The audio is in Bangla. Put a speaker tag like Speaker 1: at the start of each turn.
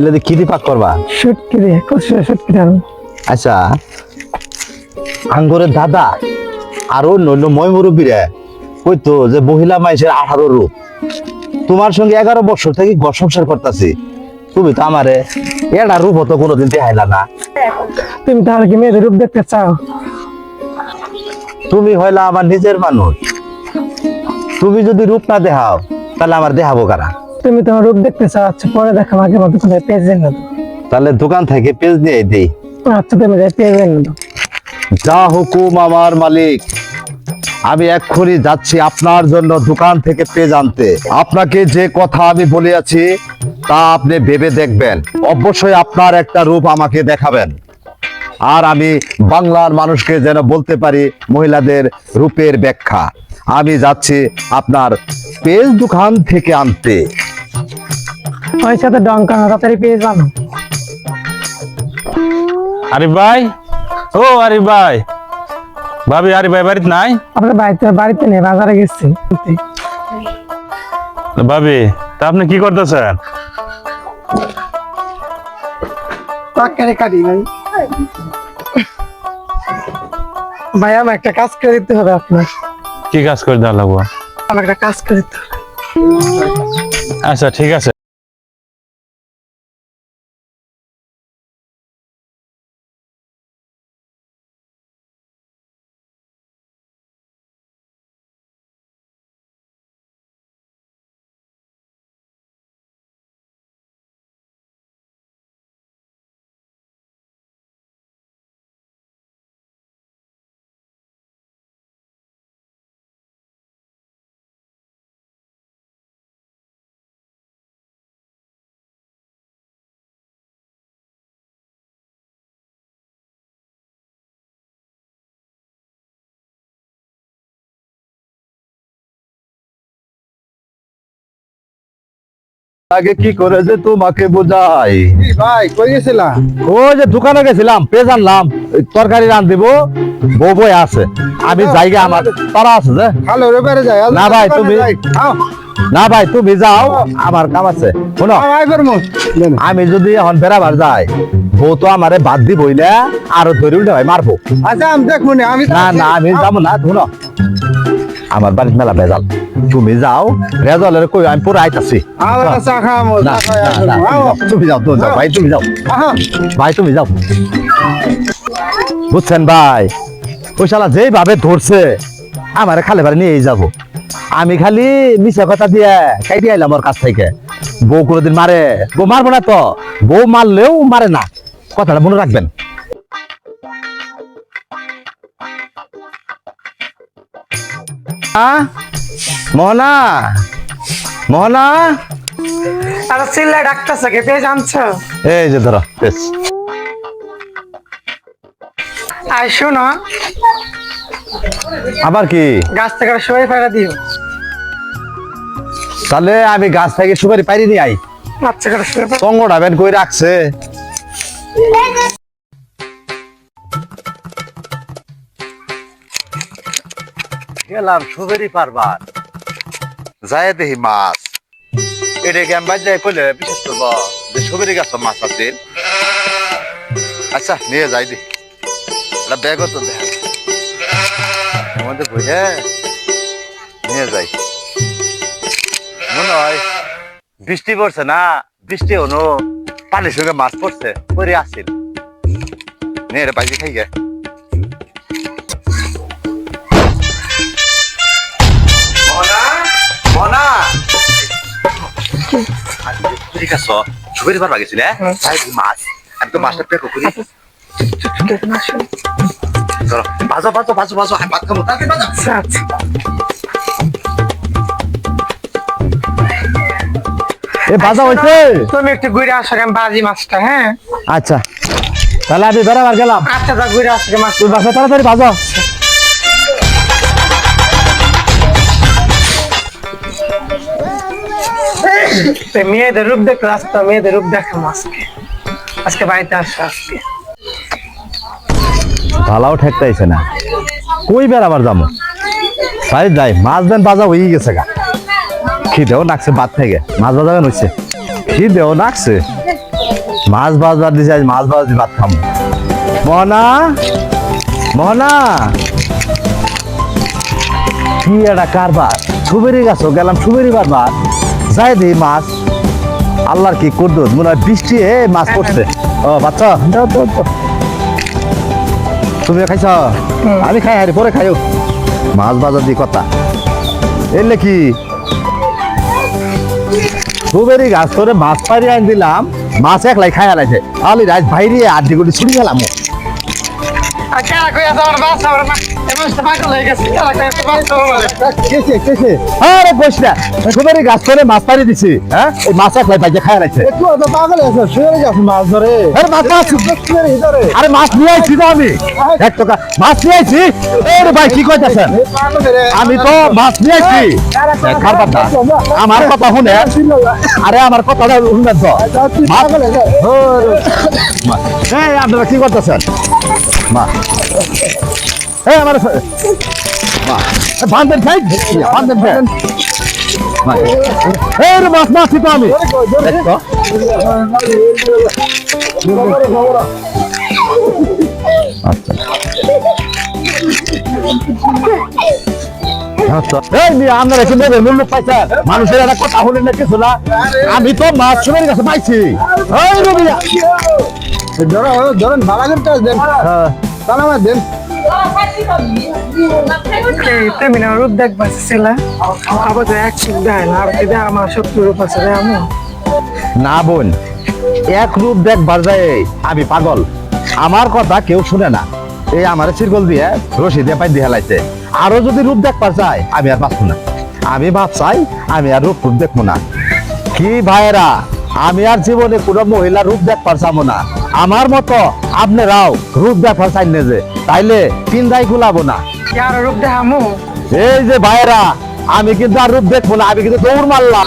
Speaker 1: এলে পাক করবা? আচ্ছা আঙ্গরের দাদা আর অন্য মই মুরব্বীরা কইতো যে মহিলা মাইসের আঠারো রূপ। তোমার সঙ্গে এগারো বছর থেকে ঘর সংসার করতেছি। তুমি তো আমারে এটা রূপ হতো কোনোদিন দেখাইলা না।
Speaker 2: তুমি তাহলে কি মেয়েদের রূপ দেখতে চাও?
Speaker 1: তুমি হইলা আমার নিজের মানুষ। তুমি যদি রূপ না দেখাও তাহলে আমার দেখাবো কারা?
Speaker 2: তুমি তোমার রূপ দেখতে চাও আচ্ছা পরে দেখো আগে মতো কোথায় পেজ দেন না
Speaker 1: তাহলে দোকান থেকে পেজ নিয়ে দিই।
Speaker 2: আচ্ছা তুমি যাই পেজ দেন না
Speaker 1: যা হুকুম আমার মালিক। আমি এক্ষুনি যাচ্ছি আপনার জন্য দোকান থেকে পেজ আনতে। আপনাকে যে কথা আমি বলিয়াছি তা আপনি ভেবে দেখবেন। অবশ্যই আপনার একটা রূপ আমাকে দেখাবেন। আর আমি বাংলার মানুষকে যেন বলতে পারি মহিলাদের রূপের ব্যাখ্যা। আমি যাচ্ছি আপনার পেজ দোকান থেকে আনতে।
Speaker 2: ওই সাথে ডঙ্কা তাড়াতাড়ি
Speaker 3: আরিফ ভাই? ও আরিফ ভাই। ভাবি আরিফ ভাই বাড়িতে নাই?
Speaker 2: আপনার বাড়িতে বাড়িতে নেই বাজারে গেছি।
Speaker 3: ভাবি তা আপনি কি করতেছেন?
Speaker 2: তরকারি কাটি ভাই ভাই আমার একটা কাজ করে দিতে হবে আপনার।
Speaker 3: কি কাজ করে দেওয়া লাগবো?
Speaker 2: আমার একটা কাজ করে দিতে
Speaker 3: আচ্ছা ঠিক আছে।
Speaker 1: আগে কি করে যে তোমাকে বোঝাই?
Speaker 4: ভাই কই গেছিলা?
Speaker 1: ওই যে দোকানে গেছিলাম পেঁয়াজ আনলাম তরকারি রান দিব বউ বই আছে। আমি জায়গা আমার তারা আছে যে।
Speaker 4: খালো রে বেরে যাই
Speaker 1: না ভাই, তুমি- না ভাই তুমি যাও আমার কাম আছে। শোনো আমি যদি এখন বেড়াবার যাই বউ তো আমারে বাদ দিবই না আরও ধরে উল্টে ভাই মারবো।
Speaker 4: আচ্ছা আমি দেখব না আমি
Speaker 1: না না আমি যাব না শুনো। আমার বাড়ির মেলা বেজাল তুমি যাও রেজালের কই আমি পুরো আইতাছি।
Speaker 4: আমার চা খামো
Speaker 1: না
Speaker 4: চা খাই
Speaker 1: না, না,
Speaker 4: আও।
Speaker 1: তুমি যাও তুমি যাও ভাই তুমি যাও। ভাই তুমি যাও। বুঝছেন ভাই? ওই শালা যেইভাবে ধরছে আমারে খালে বারে নিয়েই যাব। আমি খালি মিশা কথা দিয়ে কাইতে আইলাম ওর কাছ থেকে। বউ কোনোদিন মারে বউ মারবো না তো। বউ মারলেও মারে না। কথাটা মনে রাখবেন। আ? মোহনা মোহনা?
Speaker 2: আর চিল্লা ডাক্তার থেকে পেজ আনছো
Speaker 1: এই যে ধরো বেশ
Speaker 2: আর শোনো।
Speaker 1: আবার কি?
Speaker 2: গাছ থেকে সবাই ফেরা দিও।
Speaker 1: তাহলে আমি গাছ থেকে সুপারি পারিনি আই।
Speaker 2: বাচ্চা করে
Speaker 1: সঙ্গটা বেন কই রাখছে। গেলাম সুবেরি পারবার। যায় দেহি মাছ। এটা আমি বাদ কইলে বিশেষ করব যে সুবেরি গাছ মাছ আছে। আচ্ছা নিয়ে যাই দি। এটা ব্যাগও তো দেখ মধ্যে বুঝে নিয়ে যাই। মনে হয় বৃষ্টি পড়ছে না? বৃষ্টি হনো পানির সঙ্গে মাছ পড়ছে। পরে আসছিল নে রে বাইরে খাই গে। ঠিক আছে সুবেরি বার লাগেছিল মাছ আমি তো মাছটা পেকো করি ধরো বাজো বাজো বাজো বাজো আমি ভাত খাব তাকে বাজো। এ বাজা হইছে?
Speaker 2: তুমি একটু ঘুরে আসো আমি বাজি মাছটা হ্যাঁ?
Speaker 1: আচ্ছা। তাহলে আমি বেড়াবার গেলাম।
Speaker 2: আচ্ছা তা ঘুরে আসো মাছ।
Speaker 1: তুই বাসা তাড়াতাড়ি বাজা।
Speaker 2: মেয়েদের রূপ দেখতে আসতো মেয়েদের রূপ দেখাম আজকে। আজকে বাড়িতে আসো আজকে।
Speaker 1: ভালাও ঠেকতাইছে না। কই বেড়াবার যাব? তাই যাই, মাছ দেন বাজা হয়ে গেছে গা। খিদেও নাকছে বাদ থেকে। মাছ বাজা হচ্ছে খিদেও নাকছে মাছ বাজবার দিছে, আজ মাছ বাজ ভাত খাম মহনা মহনা কি একটা কারবার। সুবেরি গাছ গেলাম, সুবেরি বারবার। যাই দিই মাছ। আল্লাহর কি করদো মনে হয় বৃষ্টি এ মাছ পড়ছে। ও বাচ্চা। তুমি খাইছ? আমি খাই আরে পরে খাইও। মাছ বাজার দি কথা। এলে কি? সুবেরি গাছ ধরে মাছ পারি আন দিলাম। মাছ একলাই খাই আলাইছে। আলি রাজ ভাইরে আড্ডি গুলি ছুটি গেলাম
Speaker 2: আর বাস হয়ে
Speaker 1: না। গাছ মাছ পারি দিছি হ্যাঁ? এই মাছ
Speaker 4: গেছে মাছ ধরে।
Speaker 1: আরে মাছ মাছ।
Speaker 4: শুয়ে
Speaker 1: আরে মাছ নিয়ে আইছি তো আমি। এক টাকা। মাছ নিয়ে আইছি? এরে ভাই কি কইতাছেন?
Speaker 4: এই পাগল রে।
Speaker 1: আমি তো মাছ নিয়ে আইছি। খাবার না আমার কথা শুনে। আরে আমার কথাটা শুনবেন তো। আপনারা কি করতেছেন মা। এই আমার মা। এ, বান্ধেন খাই বান্ধেন খাই মা, এই মাছ মাছি তো আমি। দেখো। আচ্ছা। আপনারা কি মূল্য মানুষের একটা কথা শুনেন না কিছু না। আমি তো মাছ কাছে পাইছি।
Speaker 4: ধরো ধরেন ভালো করে দেন।
Speaker 1: হ্যাঁ।
Speaker 4: দেন।
Speaker 2: না রূপ দেখবা ছেলে। আবার তো এক চুপ দেয় না আর কি আমার শত্রু রূপ আছে আমি।
Speaker 1: না বোন এক রূপ দেখবার যায় আমি পাগল। আমার কথা কেউ শুনে না। এই আমার সিরগল দিয়ে রশি দিয়ে পাই দিয়ে হেলাইছে। আরও যদি রূপ দেখবার চাই আমি আর বাঁচবো না। আমি চাই আমি আর রূপ রূপ দেখব না। কি ভাইরা আমি আর জীবনে কোনো মহিলা রূপ দেখবার চাবো না। আমার মতো আপনারাও রূপ দেখা চাই না যে তাইলে চিন্তাই গুলাবো না।
Speaker 2: রূপ দেখামু?
Speaker 1: এই যে ভাইরা আমি কিন্তু আর রূপ দেখব না আমি কিন্তু দৌড় মারলাম।